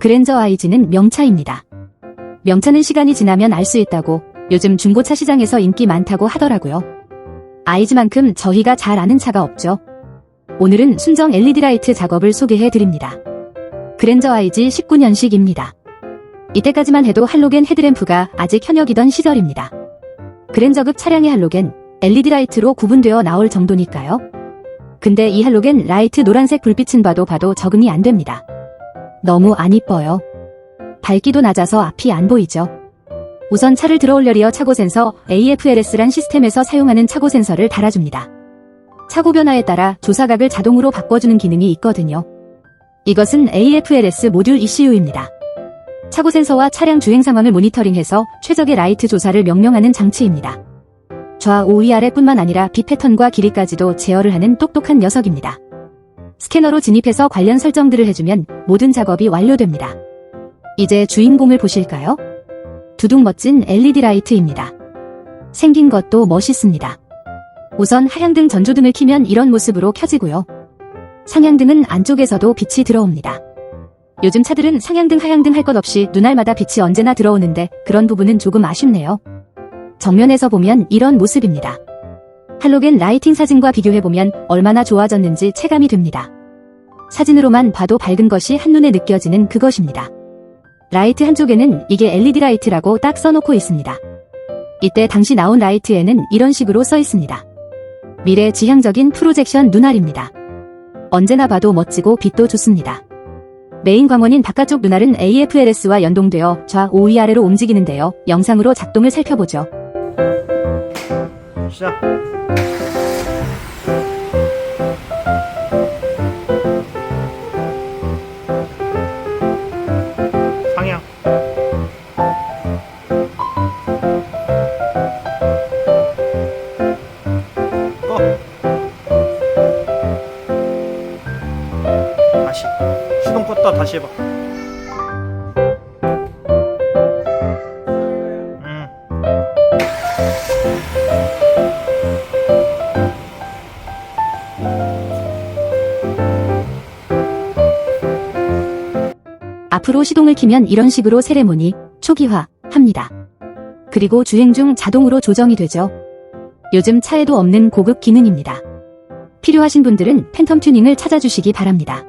그랜저 IG는 명차입니다. 명차는 시간이 지나면 알 수 있다고 요즘 중고차 시장에서 인기 많다고 하더라고요. IG만큼 저희가 잘 아는 차가 없죠. 오늘은 순정 LED 라이트 작업을 소개해 드립니다. 그랜저 IG 19년식입니다. 이때까지만 해도 할로겐 헤드램프가 아직 현역이던 시절입니다. 그랜저급 차량의 할로겐, LED 라이트로 구분되어 나올 정도니까요. 근데 이 할로겐 라이트 노란색 불빛은 봐도 봐도 적응이 안 됩니다. 너무 안 이뻐요. 밝기도 낮아서 앞이 안 보이죠. 우선 차를 들어올려리어 차고 센서 AFLS란 시스템에서 사용하는 차고 센서를 달아줍니다. 차고 변화에 따라 조사각을 자동으로 바꿔주는 기능이 있거든요. 이것은 AFLS 모듈 ECU입니다. 차고 센서와 차량 주행 상황을 모니터링해서 최적의 라이트 조사를 명령하는 장치입니다. 좌우 위아래뿐만 아니라 빛 패턴과 길이까지도 제어를 하는 똑똑한 녀석입니다. 스캐너로 진입해서 관련 설정들을 해주면 모든 작업이 완료됩니다. 이제 주인공을 보실까요? 두둑 멋진 LED 라이트입니다. 생긴 것도 멋있습니다. 우선 하향등 전조등을 켜면 이런 모습으로 켜지고요. 상향등은 안쪽에서도 빛이 들어옵니다. 요즘 차들은 상향등 하향등 할 것 없이 눈알마다 빛이 언제나 들어오는데 그런 부분은 조금 아쉽네요. 정면에서 보면 이런 모습입니다. 할로겐 라이팅 사진과 비교해보면 얼마나 좋아졌는지 체감이 됩니다. 사진으로만 봐도 밝은 것이 한눈에 느껴지는 그것입니다. 라이트 한쪽에는 이게 LED 라이트라고 딱 써놓고 있습니다. 이때 당시 나온 라이트에는 이런 식으로 써 있습니다. 미래 지향적인 프로젝션 눈알입니다. 언제나 봐도 멋지고 빛도 좋습니다. 메인 광원인 바깥쪽 눈알은 AFLS와 연동되어 좌우 위아래로 움직이는데요. 영상으로 작동을 살펴보죠. 시작. 다 다시 해봐. 음. 앞으로 시동을 키면 이런 식으로 세레모니, 초기화, 합니다. 그리고 주행 중 자동으로 조정이 되죠. 요즘 차에도 없는 고급 기능입니다. 필요하신 분들은 팬텀 튜닝을 찾아주시기 바랍니다.